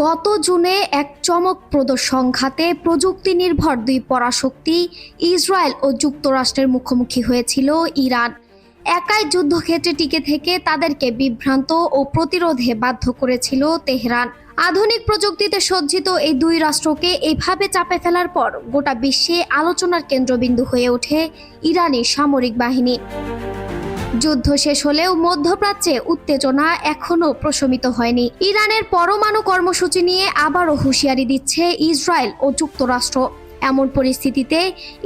গত জুনে এক চমকপ্রদ সংঘাতে প্রযুক্তি নির্ভর দুই পরাশক্তি ইসরায়েল ও যুক্তরাষ্ট্রের মুখোমুখি হয়েছিল ইরান। একাই যুদ্ধক্ষেত্রে টিকে থেকে তাদেরকে বিভ্রান্ত ও প্রতিরোধে বাধ্য করেছিল তেহরান। আধুনিক প্রযুক্তিতে সজ্জিত এই দুই রাষ্ট্রকে এভাবে চাপে ফেলার পর গোটা বিশ্বে আলোচনার কেন্দ্রবিন্দু হয়ে ওঠে ইরানি সামরিক বাহিনী। যুদ্ধ শেষ হলেও মধ্যপ্রাচ্যে উত্তেজনা এখনও প্রশমিত হয়নি। ইরানের পরমাণু কর্মসূচি নিয়ে আবারও হুঁশিয়ারি দিচ্ছে ইসরায়েল ও যুক্তরাষ্ট্র। এমন পরিস্থিতিতে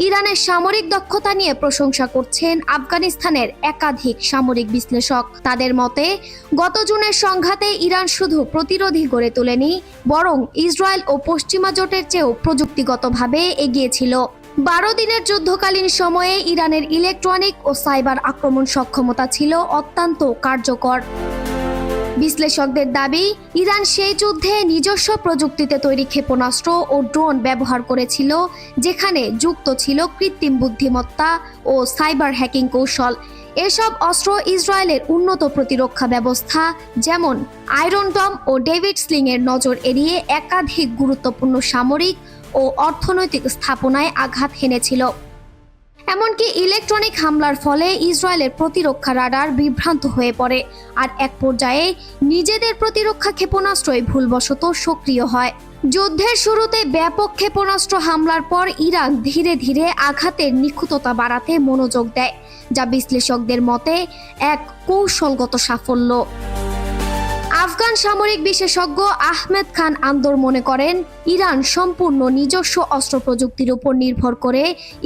ইরানের সামরিক দক্ষতা নিয়ে প্রশংসা করছেন আফগানিস্তানের একাধিক সামরিক বিশ্লেষক। তাদের মতে, গত জুনের সংঘাতে ইরান শুধু প্রতিরোধী গড়ে তোলেনি, বরং ইসরায়েল ও পশ্চিমা জোটের চেয়েও প্রযুক্তিগতভাবে এগিয়েছিল বারো দিনের যুদ্ধকালীন সময়ে ইরানের ইলেকট্রনিক ও সাইবার আক্রমণ সক্ষমতা ছিল অত্যন্ত কার্যকর। বিশ্লেষকদের দাবি, ইরান সেই যুদ্ধে নিজস্ব প্রযুক্তিতে তৈরি ক্ষেপণাস্ত্র ও ড্রোন ব্যবহার করেছিল, যেখানে যুক্ত ছিল কৃত্রিম বুদ্ধিমত্তা ও সাইবার হ্যাকিং কৌশল। এসব অস্ত্র ইসরায়েলের উন্নত প্রতিরক্ষা ব্যবস্থা, যেমন আয়রন ডম ও ডেভিড স্লিং এর নজর এড়িয়ে একাধিক গুরুত্বপূর্ণ সামরিক ও অর্থনৈতিক স্থাপনায় আঘাত হেনেছিল। এমনকি ইলেকট্রনিক হামলার ফলে ইসরায়েলের প্রতিরক্ষা রাডার বিভ্রান্ত হয়ে পড়ে। আর এক পর্যায়ে নিজেদের প্রতিরক্ষা ক্ষেপণাস্ত্রই ভুলবশত সক্রিয় হয়। যুদ্ধের শুরুতে ব্যাপক ক্ষেপণাস্ত্র হামলার পর ইরান ধীরে ধীরে আঘাতের নিখুঁততা বাড়াতে মনোযোগ দেয়, যা বিশ্লেষকদের মতে এক কৌশলগত সাফল্য। আফগান সামরিক বিশেষজ্ঞ আহমেদ খান আন্দর মনে করেন, ইরান সম্পূর্ণ নিজস্ব অস্ত্র প্রযুক্তির উপর নির্ভর করে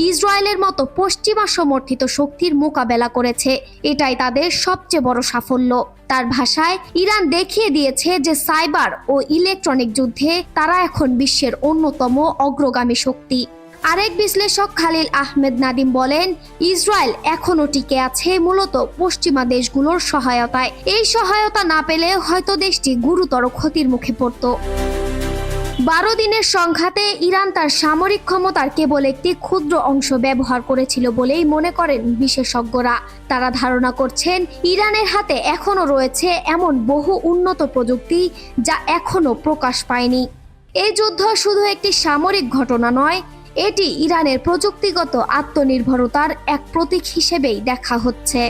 ইসরায়েলের মতো পশ্চিমা সমর্থিত শক্তির মোকাবেলা করেছে। এটাই তাদের সবচেয়ে বড় সাফল্য। তার ভাষায়, ইরান দেখিয়ে দিয়েছে যে সাইবার ও ইলেকট্রনিক যুদ্ধে তারা এখন বিশ্বের অন্যতম অগ্রগামী শক্তি। আরেক বিশ্লেষক খালিল আহমেদ নাদিম বলেন, ইসরায়েল এখনও টিকে আছে মূলত পশ্চিমা দেশগুলোর সহায়তায়। এই সহায়তা না পেলে হয়তো দেশটি গুরুতর ক্ষতির মুখে পড়ত। বারো দিনের সংঘাতে ইরান তার সামরিক ক্ষমতার কেবল একটি ক্ষুদ্র অংশ ব্যবহার করেছিল বলেই মনে করেন বিশেষজ্ঞরা। তারা ধারণা করছেন, ইরানের হাতে এখনও রয়েছে এমন বহু উন্নত প্রযুক্তি যা এখনও প্রকাশ পায়নি। এই যুদ্ধ শুধু একটি সামরিক ঘটনা নয় এটি ইরানের প্রযুক্তিগত আত্মনির্ভরতার এক প্রতীক হিসেবেই দেখা হচ্ছে।